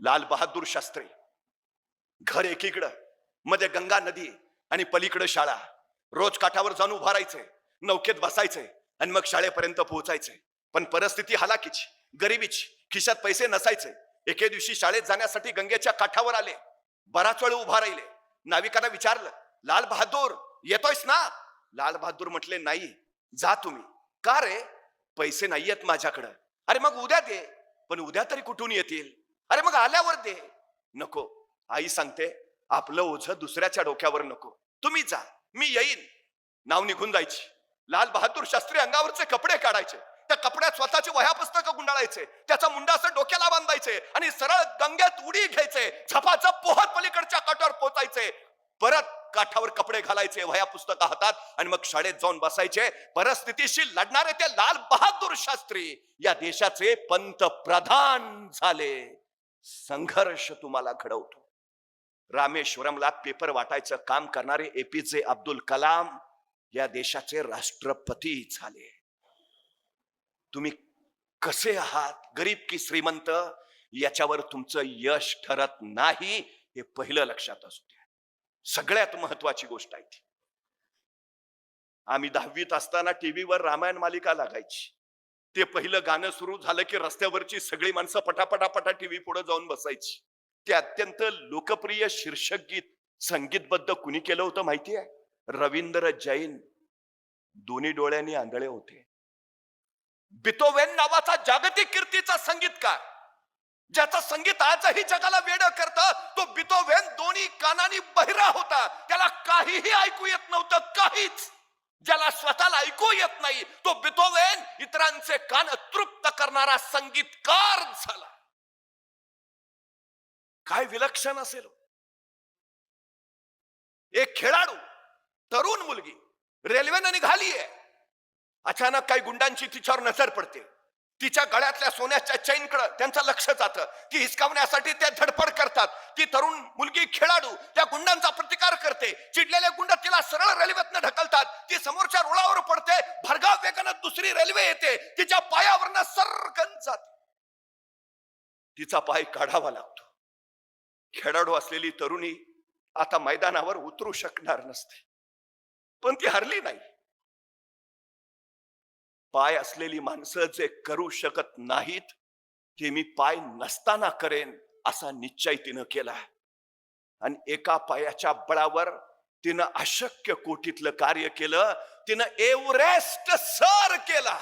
लाल बहादूर शास्त्री. घर एकीकडं मध्ये गंगा नदी आणि पलीकडं शाळा. रोज काठावर जाऊन उभा राहायचे नौकेत बसायचे आणि मग शाळेपर्यंत पोहोचायचे. पण परिस्थिती हलाकीची गरिबीची खिशात पैसे नसायचे. एके दिवशी शाळेत जाण्यासाठी गंगेच्या काठावर आले. बराच वेळ उभा राहिले. नाविकांना विचारलं लाल बहादूर येतोयस ना? लाल बहादूर म्हटले नाही जा तुम्ही. का रे? पैसे नाहीयेत माझ्याकडं. अरे मग उद्या दे. पण उद्या तरी कुठून येतील? अरे मग आल्यावर दे. नको. आई सांगते आपलं ओझ दुसऱ्याच्या डोक्यावर नको. तुम्ही जा. मी येईन. नाव निघून जायची. लाल बहादूर शास्त्री अंगावरचे कपडे काढायचे. त्या कपड्यात स्वतःचे वह्या पुस्तकं गुंडाळायचे. त्याचा मुंडा असं डोक्याला बांधायचे आणि सरळ गंगेत उडी घ्यायचे. झपाझप पोहत पलीकडच्या काठावर पोचायचे. परत काठावर कपडे घालायचे वह्या पुस्तकं हातात आणि मग शाळेत जाऊन बसायचे. परिस्थितीशी लढणारे ते लाल बहादूर शास्त्री या देशाचे पंतप्रधान झाले. संघर्ष तुम्हाला घडवतो. रामेश्वरमला पेपर वाटायचं काम करणारे एपीजे अब्दुल कलाम या देशाचे राष्ट्रपती झाले. तुम्ही कसे आहात? गरीब की श्रीमंत? याच्यावर तुमचं यश ठरत नाही हे पहिलं लक्षात असू द्या. सगळ्यात महत्वाची गोष्ट आहे ती. आम्ही दहावीत असताना टीव्हीवर रामायण मालिका लागायची. ते पहिलं गाणं सुरू झालं की रस्त्यावरची सगळी माणसं पटापटापटा टीव्ही पुढे जाऊन बसायची. ते अत्यंत लोकप्रिय शीर्षक गीत संगीतबद्ध कुणी केलं होतं माहिती आहे? रवींद्र जैन. दोन्ही डोळ्यांनी आंधळे होते. बितोवेन नावाचा जागतिक कीर्तीचा संगीतकार ज्याचं संगीत आजही जगाला वेड करत तो बितोवेन दोन्ही कानानी बहिरा होता. त्याला काहीही ऐकू येत नव्हतं काहीच. ज्याला स्वतःला ऐकू येत नाही तो बितोवेन. इतरांचे कान तृप्त करणारा संगीतकार झाला. काय विलक्षण असेल हो. एक खेळाडू तरुण मुलगी रेल्वेनं निघालीये. अचानक काही गुंडांची तिच्यावर नजर पडते. तिच्या गळ्यातल्या सोन्याच्या चैनकडं त्यांचं लक्ष जातं. ती हिसकावण्यासाठी त्या धडपड करतात. ती तरुण मुलगी खेळाडू त्या गुंडांचा प्रतिकार करते. चिडलेले गुंड तिला सरळ रेल्वेतनं ढकलतात. ती समोरच्या रुळावर पडते. भरगाव वेगानं दुसरी रेल्वे येते. तिच्या पायावरनं सरकन जाते. तिचा पाय काढावा लागतो. खेळाडू असलेली तरुणी आता मैदानावर उतरू शकणार नसते. पण ती हरली नाही. पाय असलेली माणसं जे करू शकत नाहीत हे मी पाय नसताना करेन असा निश्चय तिनं केला. आणि एका पायाच्या बळावर तिनं अशक्य कोटीतलं कार्य केलं तिनं एव्हरेस्ट सर केला.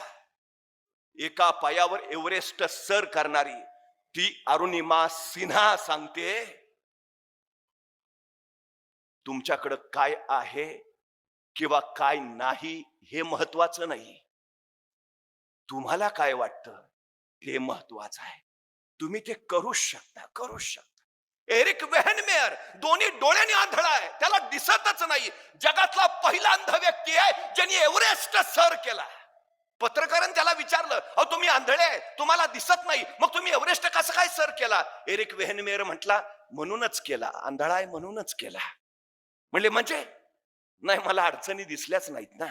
एका पायावर एव्हरेस्ट सर करणारी ती अरुणिमा सिन्हा सांगते तुमच्याकडं काय आहे किंवा काय नाही हे महत्वाचं नाही. तुम्हाला काय वाटतं? ते महत्वाचं आहे. तुम्ही ते करू शकता करू शकता. एरिक वेहनमेअर दोन्ही डोळ्याने आंधळा आहे. त्याला दिसतच नाही. जगातला पहिला अंध व्यक्ती आहे ज्यांनी एव्हरेस्ट सर केला. पत्रकारांनी त्याला विचारलं अहो तुम्ही आंधळे तुम्हाला दिसत नाही. मग तुम्ही एव्हरेस्ट कसं काय सर केला? एरिक वेहनमेअर म्हटला म्हणूनच केला. आंधळा आहे म्हणूनच केला. म्हणले म्हणजे? नाही मला अडचणी दिसल्याच नाहीत ना.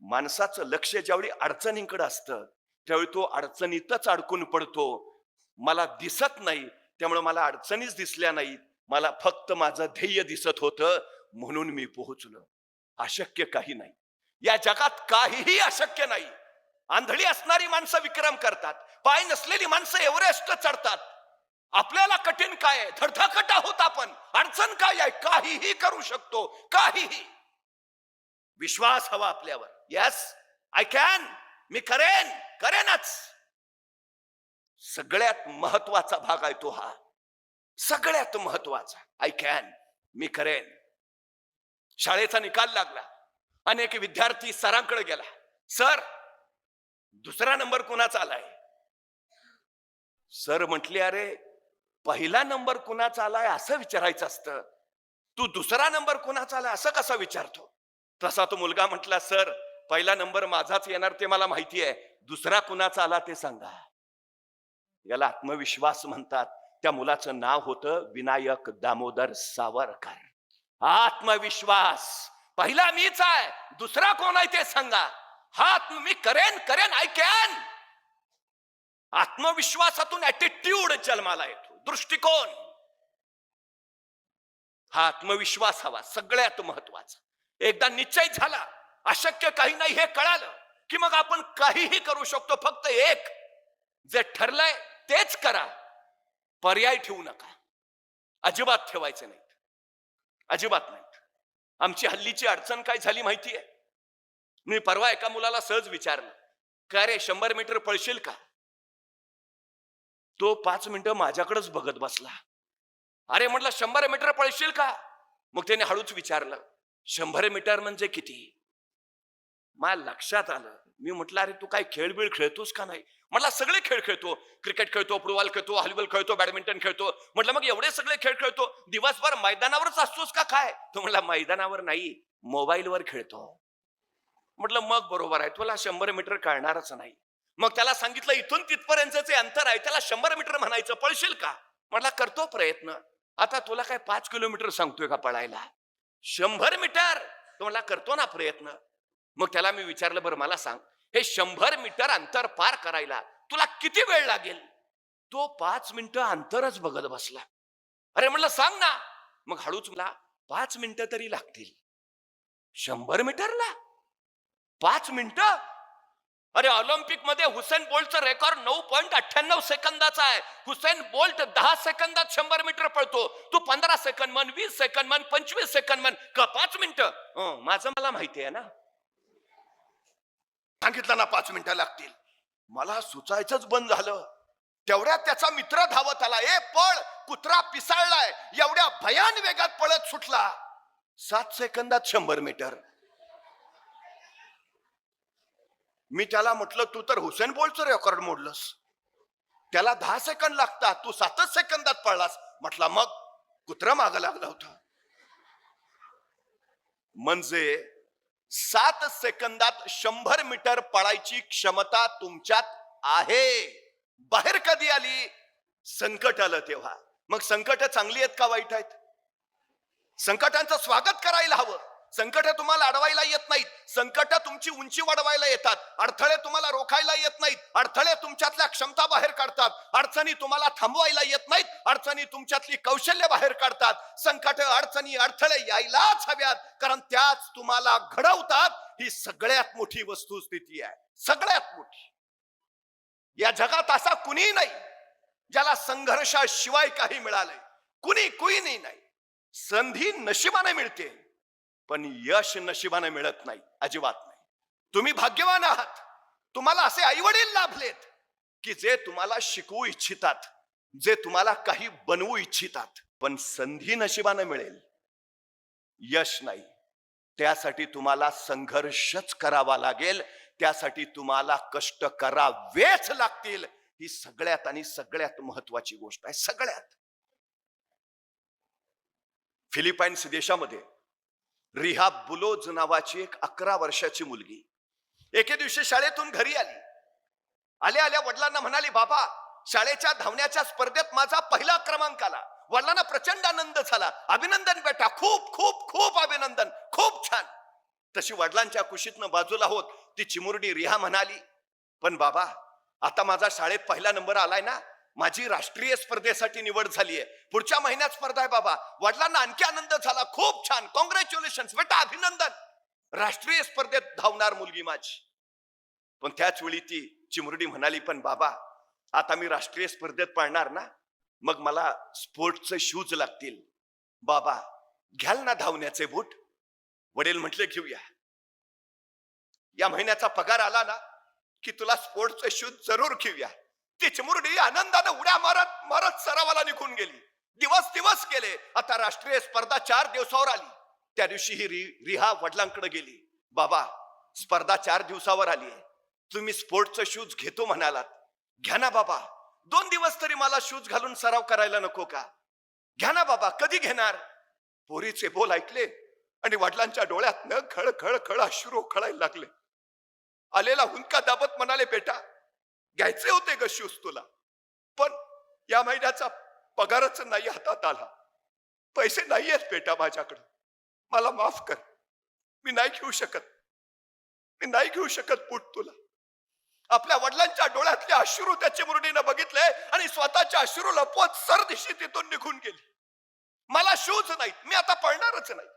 माणसाचं लक्ष ज्यावेळी अडचणींकडे असतं त्यावेळी तो अडचणीतच अडकून पडतो. मला दिसत नाही त्यामुळे मला अडचणीच दिसल्या नाहीत. मला फक्त माझं ध्येय दिसत होतं म्हणून मी पोहोचलो. अशक्य काही नाही. या जगात काहीही अशक्य नाही. आंधळी असणारी माणसं विक्रम करतात. पाय नसलेली माणसं एव्हरेस्ट चढतात. आपल्याला कठीण काय धडधाकटा होत आपण. अडचण काय आहे? काहीही करू शकतो. काहीही. विश्वास हवा आपल्यावर. यस आय कॅन मी करेन. करेनच. सगळ्यात महत्त्वाचा भाग आहे तो हा. सगळ्यात महत्त्वाचा. आय कॅन मी करेन. शाळेचा निकाल लागला. अनेक विद्यार्थी सरांकडे गेला. सर दुसरा नंबर कुणाचा आलाय? सर म्हटले अरे पहिला नंबर कुणाचा आलाय असं विचारायचं असतं. तू दुसरा नंबर कुणाचा आलाय असं कसं विचारतो? तसा तो मुलगा म्हटला सर पहिला नंबर माझाच येणार ते मला माहिती आहे. दुसरा कुणाचा आला ते सांगा. याला आत्मविश्वास म्हणतात. त्या मुलाचं नाव होतं विनायक दामोदर सावरकर. आत्मविश्वास. पहिला मीच आहे दुसरा कोण आहे ते सांगा. हा मी करेन करेन आय कॅन आत्मविश्वासातून ऍटिट्यूड जन्माला येतो दृष्टिकोन. हा आत्मविश्वास हवा सगळ्यात महत्त्वाचा. एकदा निश्चय झाला. अशक्य काही नाही हे कळालं की मग आपण काहीही करू शकतो फक्त एक. जे ठरलंय तेच करा. पर्याय ठेवू नका. अजिबात ठेवायचे नाहीत. अजिबात नाहीत. आमची हल्लीची अडचण काय झाली माहितीये? मी परवा एका मुलाला सहज विचारलं काय रे शंभर मीटर पळशील का? तो पाच मिनिटं माझ्याकडेच बघत बसला. अरे म्हटलं शंभर मीटर पळशील का? मग त्याने हळूच विचारलं शंभर मीटर म्हणजे किती? मला लक्षात आलं. मी म्हटलं अरे तू काय खेळ बिळ खेळतोस का नाही? म्हटलं सगळे खेळ खेळतो. क्रिकेट खेळतो फुटबॉल खेळतो हॉलीबॉल खेळतो बॅडमिंटन खेळतो. म्हटलं मग एवढे सगळे खेळ खेळतो? दिवसभर मैदानावरच असतोस का काय? तो म्हटला मैदानावर नाही मोबाईलवर खेळतो. म्हटलं मग बरोबर आहे. तुला शंभर मीटर कळणारच नाही. मग त्याला सांगितलं इथून तिथपर्यंतचे अंतर आहे. त्याला शंभर मीटर म्हणायचं पळशील का? म्हटला करतो प्रयत्न. आता तुला काय पाच किलोमीटर सांगतोय का पळायला? शंभर मीटर. तो म्हणला करतो ना प्रयत्न. मग त्याला मी विचारलं बरं मला सांग. हे शंभर मीटर अंतर पार करायला तुला किती वेळ लागेल? तो पाच मिनिटं अंतरच बघत बसला. अरे म्हणलं सांग ना. मग हळूच मला पाच मिनिटं तरी लागतील. शंभर मीटरला पाच मिनिटं? अरे ऑलिम्पिकमध्ये हुसेन बोल्टचं रेकॉर्ड नऊ पॉईंट अठ्ठ्याण्णव सेकंदाचा आहे. हुसेन बोल्ट दहा सेकंदात शंभर मीटर पळतो. तू पंधरा सेकंद म्हण वीस सेकंद म्हण पंचवीस सेकंद म्हण का पाच मिनिटं? माझं मला माहिती आहे ना. सांगितलं ना पाच मिनिटं लागतील. मला सुचायचंच बंद झालं. तेवढ्यात त्याचा मित्र धावत आला. ए पळ कुत्रा पिसाळलाय. एवढ्या भयान वेगात पळत सुटला. सात सेकंदात शंभर मीटर. मी त्याला म्हटलं तू तर हुसेन बोल्टचं रेकॉर्ड मोडलंस. त्याला दहा सेकंद लागतात तू सातच सेकंदात पळलास. म्हटला मग कुत्रा माग लागला होता. म्हणजे सात सेकंदात शंभर मीटर पळायची क्षमता तुमच्यात आहे. बाहेर कधी आली? संकट आलं तेव्हा. मग संकट चांगली आहेत का वाईट आहेत? संकटांचं स्वागत करायला हवं. संकट तुम्हाला अडवायला येत नाहीत. संकट तुमची उंची वाढवायला येतात. अडथळे तुम्हाला रोखायला येत नाहीत. अडथळे तुमच्यातल्या क्षमता बाहेर काढतात. अडचणी तुम्हाला थांबवायला येत नाहीत. अडचणी तुमच्यातली कौशल्य बाहेर काढतात. संकट अडचणी अडथळे यायलाच हव्यात. कारण त्याच तुम्हाला घडवतात. ही सगळ्यात मोठी वस्तुस्थिती आहे. सगळ्यात मोठी. या जगात असा कुणी नाही ज्याला संघर्षाशिवाय काही मिळालंय. कुणी कुणी नाही. संधी नशिबाने मिळते. पण यश नशिबाने मिळत नाही अजिबात नाही. तुम्ही भाग्यवान आहात. तुम्हाला असे आई वडील लाभलेत की जे तुम्हाला शिकवू इच्छितात जे तुम्हाला काही बनवू इच्छितात पण संधी नशिबाने मिळेल. यश नाही. त्यासाठी तुम्हाला संघर्षच करावा लागेल. त्यासाठी तुम्हाला कष्ट करावेच लागतील. ही सगळ्यात आणि सगळ्यात महत्वाची गोष्ट आहे सगळ्यात. फिलिपाईन्स देशामध्ये रिहा बुलोज नावाची एक अकरा वर्षाची मुलगी. एके दिवशी शाळेतून घरी आली. आल्या आल्या वडिलांना म्हणाली बाबा शाळेच्या धावण्याच्या स्पर्धेत माझा पहिला क्रमांक आला. वडिलांना प्रचंड आनंद झाला. अभिनंदन बेटा. खूप खूप खूप अभिनंदन. खूप छान. तशी वडिलांच्या कुशीतनं बाजूला होत ती चिमुरडी रिहा म्हणाली पण बाबा आता माझा शाळेत पहिला नंबर आलाय ना माझी राष्ट्रीय स्पर्धेसाठी निवड झालीये. पुढच्या महिन्यात स्पर्धा आहे बाबा. वडिलांना आणखी आनंद झाला. खूप छान. कॉंग्रॅच्युलेशन बेटा अभिनंदन. राष्ट्रीय स्पर्धेत धावणार मुलगी माझी. पण त्याच वेळी ती चिमुरडी म्हणाली पण बाबा आता मी राष्ट्रीय स्पर्धेत पळणार ना? मग मला स्पोर्टचे शूज लागतील. बाबा घ्याल ना धावण्याचे बूट. वडील म्हटले घेऊया. या महिन्याचा पगार आला ना की तुला स्पोर्टचे शूज जरूर घेऊया. ती चिमुरडी आनंदाने उड्या मारत मारत सरावाला निघून गेली. दिवस दिवस गेले. आता राष्ट्रीय स्पर्धा चार दिवसावर आली. त्या दिवशी ही रि- रिहा वडिलांकडे गेली. बाबा स्पर्धा चार दिवसावर आली आहे. तुम्ही स्पोर्टचं शूज घेतो म्हणालात. घ्या ना बाबा. दोन दिवस तरी मला शूज घालून सराव करायला नको का? घ्या ना बाबा कधी घेणार? पोरीचे बोल ऐकले आणि वडिलांच्या डोळ्यात न खळ खळ खळ अश्रू खळायला लागले. आलेला हुंका दाबत म्हणाले बेटा घ्यायचे होते ग शूज तुला. पण या महिन्याचा पगारच नाही हातात आला. पैसे नाही आहेत बेटा माझ्याकडे. मला माफ कर. मी नाही घेऊ शकत. मी नाही घेऊ शकत पुट तुला. आपल्या वडिलांच्या डोळ्यातले अश्रू त्याच्या मुरडीनं बघितले आणि स्वतःच्या अश्रू लपवत सरदिशी तिथून निघून गेली. मला शूज नाहीत. मी आता पळणारच नाही.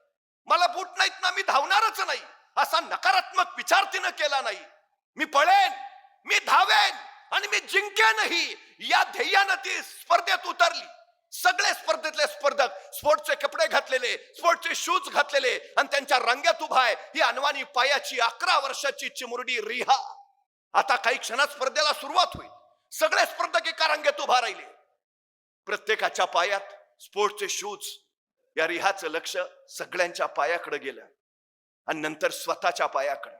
मला बूट नाहीत ना मी धावणारच नाही. असा नकारात्मक विचार तिनं केला नाही. मी पळेन. मी धावे जिंक्या नाही या ध्येयानं ती स्पर्धेत उतरली. सगळे स्पर्धेतले स्पर्धक स्पोर्टचे कपडे घातलेले स्पोर्टचे शूज घातलेले आणि त्यांच्या रंग्यात उभा आहे. ही अनवानी पायाची अकरा वर्षाची चिमुरडी रिहा. आता काही क्षणात स्पर्धेला सुरुवात होईल. सगळे स्पर्धक एका रंगेत उभा राहिले. प्रत्येकाच्या पायात स्पोर्टचे शूज. या रिहाचं लक्ष सगळ्यांच्या पायाकडे गेलं. आणि नंतर स्वतःच्या पायाकडे.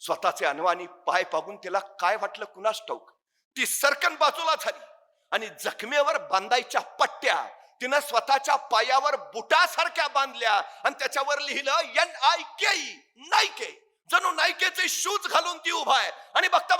स्वतःचे अनवानी पाय पागून तिला काय वाटलं कुणास ठाऊक? ती सरकन बाजूला झाली. आणि जखमेवर बांधायच्या पट्ट्या तिनं स्वतःच्या पायावर बुटासारख्या बांधल्या आणि त्याच्यावर लिहिलं एन आय के नायके. जणू नायकेचे शूज घालून ती उभा आहे. आणि बघता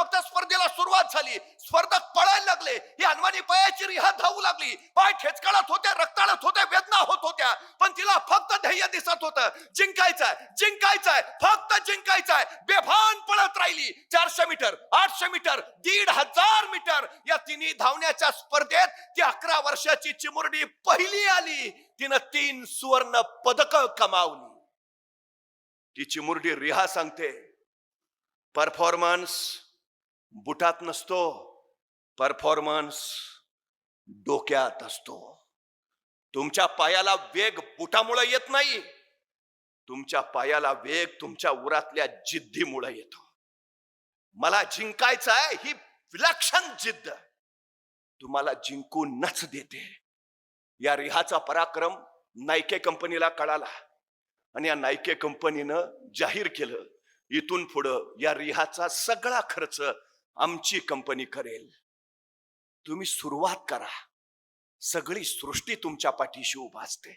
सुरुवात झाली. स्पर्धक पळायला लागले. ही हनुमानी पायाची रिहा धावू लागली. पाय ठेचकाळत होत्या रक्ताळत होत्या वेदना होत होत्या. पण तिला फक्त ध्येय दिसत होतं. जिंकायचंय जिंकायचंय फक्त जिंकायचंय. बेभान पळत राहिली. चारशे मीटर आठशे मीटर दीड हजार मीटर या तिन्ही धावण्याच्या स्पर्धेत ती अकरा वर्षाची चिमुरडी पहिली आली. तिनं तीन सुवर्ण पदक कमावली. ती चिमुरडी रिहा सांगते परफॉर्मन्स बुटात नसतो परफॉर्मन्स डोक्यात असतो. तुमच्या पायाला वेग बुटामुळे येत नाही. तुमच्या पायाला वेग तुमच्या उरातल्या जिद्दीमुळे येतो. मला जिंकायचं आहे ही विलक्षण जिद्द. तुम्हाला जिंकूनच देते. या रिहाचा पराक्रम नायके कंपनीला कळाला आणि या नायके कंपनीनं जाहीर केलं इथून पुढं या रिहाचा सगळा खर्च आमची कंपनी करेल. तुम्ही सुरुवात करा. सगळी सृष्टी तुमच्या पाठीशी उभा असते